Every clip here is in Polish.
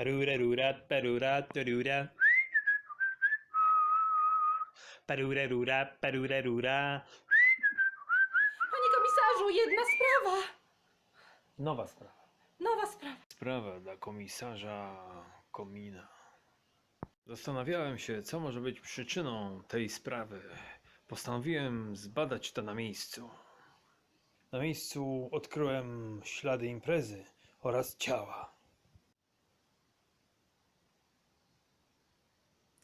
Parura rura, parura, torura. Parura rura, parura rura. Panie komisarzu, jedna sprawa. Nowa sprawa. Nowa sprawa. Sprawa dla komisarza Komina. Zastanawiałem się, co może być przyczyną tej sprawy. Postanowiłem zbadać to na miejscu. Na miejscu odkryłem ślady imprezy oraz ciała.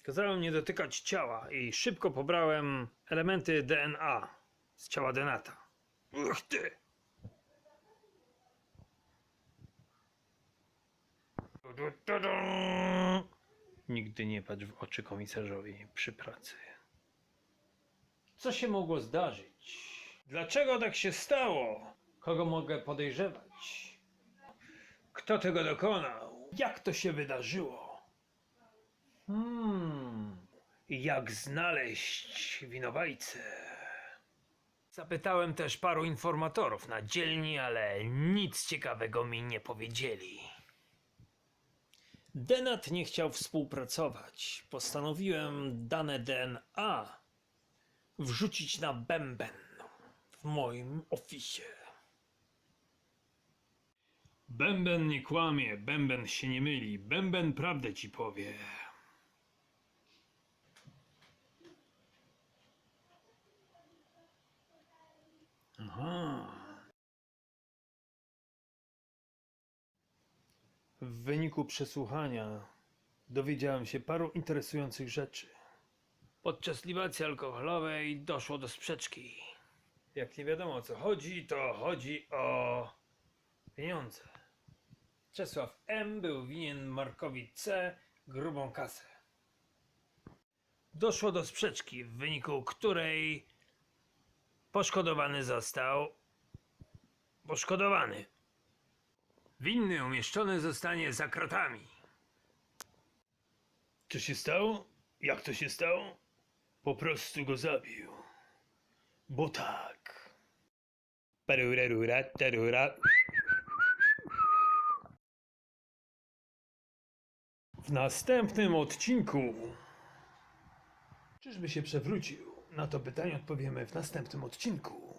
Kazałem nie dotykać ciała i szybko pobrałem elementy DNA z ciała Denata. Uch ty! Nigdy nie patrz w oczy komisarzowi przy pracy. Co się mogło zdarzyć? Dlaczego tak się stało? Kogo mogę podejrzewać? Kto tego dokonał? Jak to się wydarzyło? Hmm. Jak znaleźć winowajcę? Zapytałem też paru informatorów na dzielni, ale nic ciekawego mi nie powiedzieli. Denat nie chciał współpracować. Postanowiłem dane DNA wrzucić na bęben w moim ofisie. Bęben nie kłamie, bęben się nie myli, bęben prawdę ci powie. W wyniku przesłuchania dowiedziałem się paru interesujących rzeczy. Podczas libacji alkoholowej doszło do sprzeczki. Jak nie wiadomo o co chodzi, to chodzi o pieniądze. Czesław M. był winien Markowi C. grubą kasę. Doszło do sprzeczki, w wyniku której poszkodowany został poszkodowany. Winny umieszczony zostanie za kratami. Co się stało? Jak to się stało? Po prostu go zabił. Bo tak. Parura rura, tarura. W następnym odcinku. Czyżby się przewrócił? Na to pytanie odpowiemy w następnym odcinku.